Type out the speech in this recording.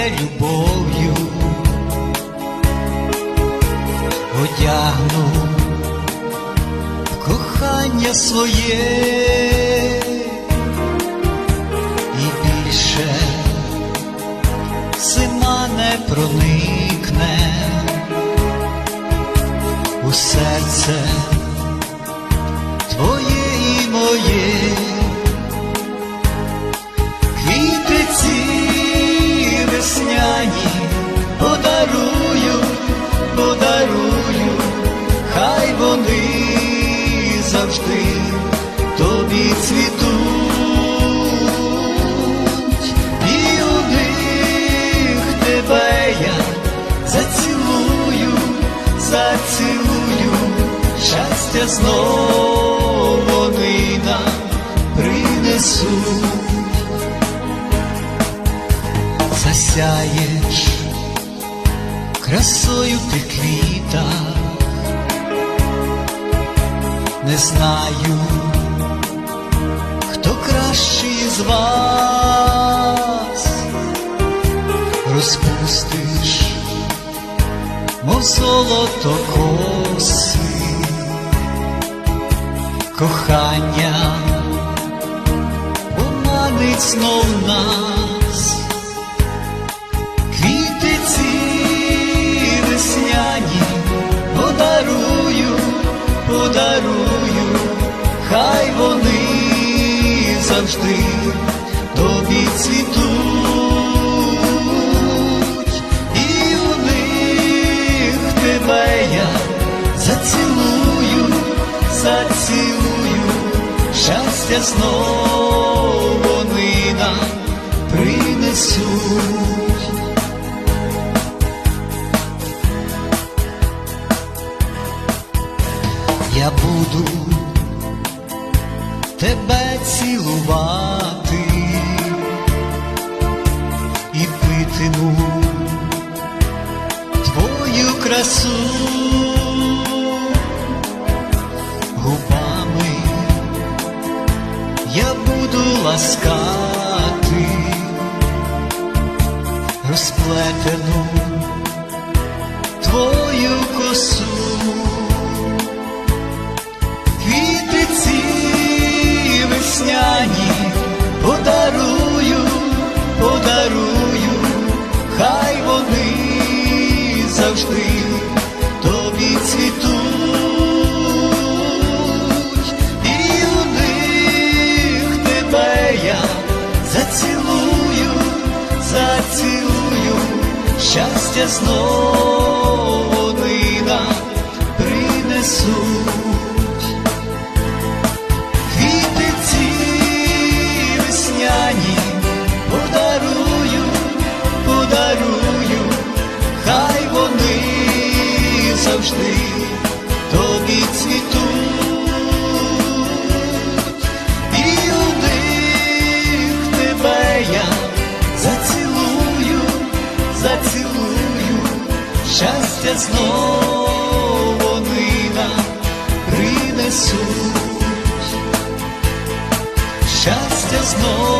я любов'ю. Одягну кохання своє. І більше зима не проникне у серце твоє завжди тобі цвітуть, і у них тебе я зацілую, зацілую, щастя знов вони нам принесуть. засяєш красою ти квіта, знаю, хто кращий з вас розпустиш, мов золото коси, кохання поманить знов нас. Завжди тобі цвітуть, і у них тебе я зацілую, зацілую, щастя знов вони нам принесуть. Я буду тебе цілувати і питиму твою красу губами я буду ласкати розплетену твою косу. Завжди тобі цвітуть, і у них тебе я зацілую, зацілую, щастя знову нина нам завжди тобі цвітуть, і у них тебе я зацілую, зацілую, щастя знов вони принесуть. Щастя знов